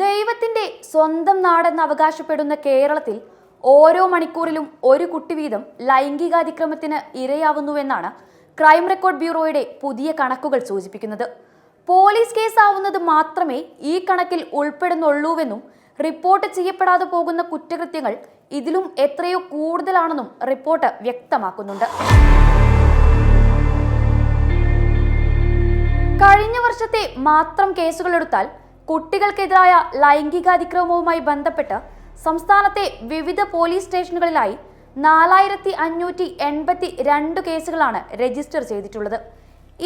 ദൈവത്തിന്റെ സ്വന്തം നാടെന്ന് അവകാശപ്പെടുന്ന കേരളത്തിൽ ഓരോ മണിക്കൂറിലും ഒരു കുട്ടി വീതം ലൈംഗികാതിക്രമത്തിന് ഇരയാവുന്നുവെന്നാണ് ക്രൈം റെക്കോർഡ് ബ്യൂറോയുടെ പുതിയ കണക്കുകൾ സൂചിപ്പിക്കുന്നത്. പോലീസ് കേസാവുന്നത് മാത്രമേ ഈ കണക്കിൽ ഉൾപ്പെടുന്നുള്ളൂവെന്നും റിപ്പോർട്ട് ചെയ്യപ്പെടാതെ പോകുന്ന കുറ്റകൃത്യങ്ങൾ ഇതിലും എത്രയോ കൂടുതലാണെന്നും റിപ്പോർട്ട് വ്യക്തമാക്കുന്നുണ്ട്. കഴിഞ്ഞ വർഷത്തെ മാത്രം കേസുകൾ എടുത്താൽ കുട്ടികൾക്കെതിരായ ലൈംഗികാതിക്രമവുമായി ബന്ധപ്പെട്ട് സംസ്ഥാനത്തെ വിവിധ പോലീസ് സ്റ്റേഷനുകളിലായി നാലായിരത്തി അഞ്ഞൂറ്റി എൺപത്തി രണ്ട് കേസുകളാണ് രജിസ്റ്റർ ചെയ്തിട്ടുള്ളത്.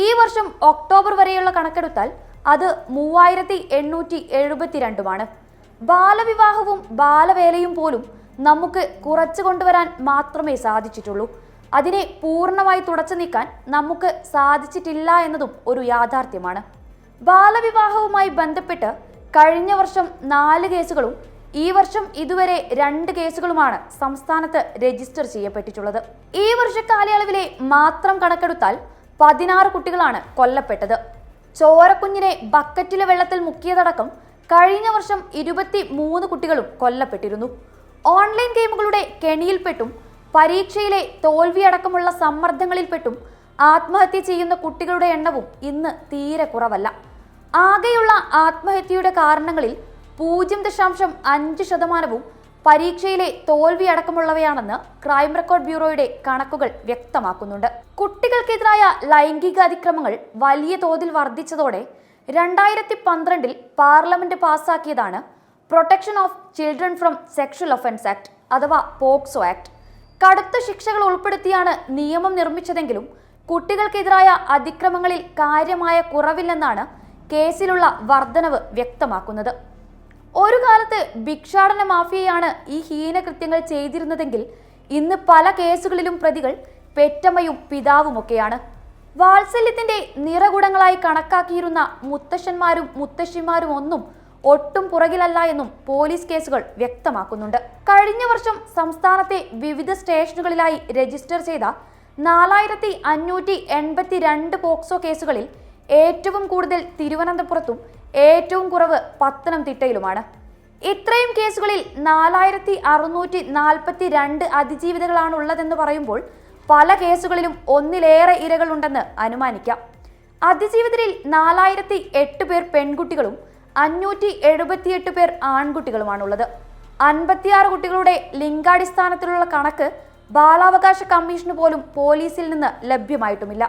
ഈ വർഷം ഒക്ടോബർ വരെയുള്ള കണക്കെടുത്താൽ അത് മൂവായിരത്തി എണ്ണൂറ്റി എഴുപത്തിരണ്ടുമാണ് ബാലവിവാഹവും ബാലവേലയും പോലും നമുക്ക് കുറച്ചു കൊണ്ടുവരാൻ മാത്രമേ സാധിച്ചിട്ടുള്ളൂ. അതിനെ പൂർണമായി തുടച്ചു നീക്കാൻ നമുക്ക് സാധിച്ചിട്ടില്ല എന്നതും ഒരു യാഥാർത്ഥ്യമാണ്. ബാലവിവാഹവുമായി ബന്ധപ്പെട്ട് കഴിഞ്ഞ വർഷം നാല് കേസുകളും ഈ വർഷം ഇതുവരെ രണ്ട് കേസുകളുമാണ് സംസ്ഥാനത്ത് രജിസ്റ്റർ ചെയ്യപ്പെട്ടിട്ടുള്ളത്. ഈ വർഷ കാലയളവിലെ മാത്രം കണക്കെടുത്താൽ പതിനാറ് കുട്ടികളാണ് കൊല്ലപ്പെട്ടത്. ചോരക്കുഞ്ഞിനെ ബക്കറ്റിലെ വെള്ളത്തിൽ മുക്കിയതടക്കം കഴിഞ്ഞ വർഷം ഇരുപത്തി മൂന്ന് കുട്ടികളും കൊല്ലപ്പെട്ടിരുന്നു. ഓൺലൈൻ ഗെയിമുകളുടെ കെണിയിൽപ്പെട്ടും പരീക്ഷയിലെ തോൽവിയടക്കമുള്ള സമ്മർദ്ദങ്ങളിൽപ്പെട്ടും ആത്മഹത്യ ചെയ്യുന്ന കുട്ടികളുടെ എണ്ണവും ഇന്ന് തീരെ കുറവല്ല. ആകെയുള്ള ആത്മഹത്യയുടെ കാരണങ്ങളിൽ പൂജ്യം ദശാംശം അഞ്ച് ശതമാനവും പരീക്ഷയിലെ തോൽവി അടക്കമുള്ളവയാണെന്ന് ക്രൈം റെക്കോർഡ് ബ്യൂറോയുടെ കണക്കുകൾ വ്യക്തമാക്കുന്നുണ്ട്. കുട്ടികൾക്കെതിരായ ലൈംഗിക അതിക്രമങ്ങൾ വലിയ തോതിൽ വർദ്ധിച്ചതോടെ രണ്ടായിരത്തി പന്ത്രണ്ടിൽ parliament പാസാക്കിയതാണ് protection of children from sexual offences act അഥവാ പോക്സോ ആക്ട്. കടുത്ത ശിക്ഷകൾ ഉൾപ്പെടുത്തിയാണ് നിയമം നിർമ്മിച്ചതെങ്കിലും കുട്ടികൾക്കെതിരായ അതിക്രമങ്ങളിൽ കാര്യമായ കുറവില്ലെന്നാണ് കേസിലുള്ള വർധനവ് വ്യക്തമാക്കുന്നത്. ഒരു കാലത്ത് ഭിക്ഷാടന മാഫിയയാണ് ഈ ഹീനകൃത്യങ്ങൾ ചെയ്തിരുന്നതെങ്കിൽ ഇന്ന് പല കേസുകളിലും പ്രതികൾ പെറ്റമ്മയും പിതാവുമൊക്കെയാണ്. വാത്സല്യത്തിന്റെ നിറകുടങ്ങളായി കണക്കാക്കിയിരുന്ന മുത്തശ്ശന്മാരും മുത്തശ്ശിമാരും ഒന്നും ഒട്ടും പുറകിലല്ല എന്നും പോലീസ് കേസുകൾ വ്യക്തമാക്കുന്നുണ്ട്. കഴിഞ്ഞ വർഷം സംസ്ഥാനത്തെ വിവിധ സ്റ്റേഷനുകളിലായി രജിസ്റ്റർ ചെയ്ത നാലായിരത്തി അഞ്ഞൂറ്റി എൺപത്തി രണ്ട് പോക്സോ കേസുകളിൽ ഏറ്റവും കൂടുതൽ തിരുവനന്തപുരത്തും ഏറ്റവും കുറവ് പത്തനംതിട്ടയിലുമാണ്. ഇത്രയും കേസുകളിൽ നാലായിരത്തി അറുന്നൂറ്റി നാൽപ്പത്തി രണ്ട് അതിജീവിതകളാണ് ഉള്ളതെന്ന് പറയുമ്പോൾ പല കേസുകളിലും ഒന്നിലേറെ ഇരകളുണ്ടെന്ന് അനുമാനിക്കാം. അതിജീവിതരിൽ നാലായിരത്തി എട്ട് പേർ പെൺകുട്ടികളും അഞ്ഞൂറ്റി എഴുപത്തിയെട്ട് പേർ ആൺകുട്ടികളുമാണുള്ളത്. അൻപത്തിയാറ് കുട്ടികളുടെ ലിംഗാടിസ്ഥാനത്തിലുള്ള കണക്ക് ബാലാവകാശ കമ്മീഷന് പോലും പോലീസിൽ നിന്ന് ലഭ്യമായിട്ടുമില്ല.